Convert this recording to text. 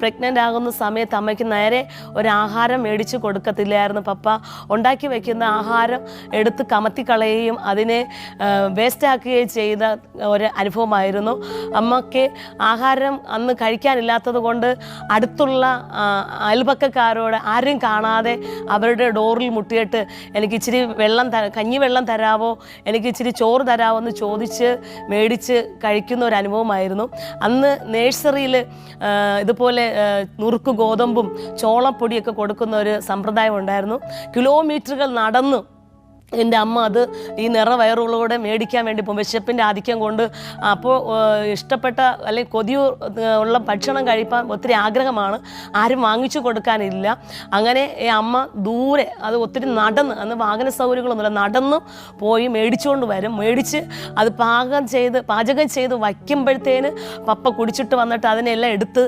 Pregnant ആകുന്ന സമയത്ത് അമ്മയ്ക്ക് നേരെ ഒരാഹാരം മേടിച്ച് കൊടുക്കത്തില്ലായിരുന്നു പപ്പ. ഉണ്ടാക്കി വെക്കുന്ന ആഹാരം എടുത്ത് കമത്തിക്കളയുകയും അതിനെ വേസ്റ്റാക്കുകയും ചെയ്ത ഒരു അനുഭവമായിരുന്നു. അമ്മയ്ക്ക് ആഹാരം അന്ന് കഴിക്കാനില്ലാത്തത് കൊണ്ട് അടുത്തുള്ള അയൽപക്കക്കാരോട് ആരും കാണാതെ അവരുടെ ഡോറിൽ മുട്ടിയിട്ട് എനിക്ക് ഇച്ചിരി വെള്ളം ത കഞ്ഞിവെള്ളം തരാവോ? എനിക്ക് ഇച്ചിരി ചോറ് തരാവോ? എന്ന് ചോദിച്ച് മേടിച്ച് കഴിക്കുന്ന ഒരു അനുഭവമായിരുന്നു. അന്ന് നേഴ്സറിയിൽ ഇതുപോലെ നുറുക്ക് ഗോതമ്പും ചോളപ്പൊടിയൊക്കെ കൊടുക്കുന്ന ഒരു സമ്പ്രദായം ഉണ്ടായിരുന്നു. കിലോമീറ്ററുകൾ നടന്നു എന്റെ അമ്മ അത് ഈ നിറ നിറവയറുകളോടെ മേടിക്കാൻ വേണ്ടി പോകും വിശപ്പിന്റെ ആധിക്യം കൊണ്ട്. അപ്പോൾ ഇഷ്ടപ്പെട്ട അല്ലെങ്കിൽ കൊതി ഉള്ള ഭക്ഷണം കഴിപ്പാൻ ഒത്തിരി ആഗ്രഹമാണ്. ആരും വാങ്ങിച്ചു കൊടുക്കാനില്ല. അങ്ങനെ ഈ അമ്മ ദൂരെ അത് ഒത്തിരി നടന്ന് അന്ന് വാഹന സൗകര്യങ്ങളൊന്നുമില്ല നടന്ന് പോയി മേടിച്ചുകൊണ്ട് വരും. മേടിച്ച് അത് പാകം ചെയ്ത് പാചകം ചെയ്ത് വയ്ക്കുമ്പോഴത്തേന് പപ്പ കുടിച്ചിട്ട് വന്നിട്ട് അതിനെല്ലാം എടുത്ത്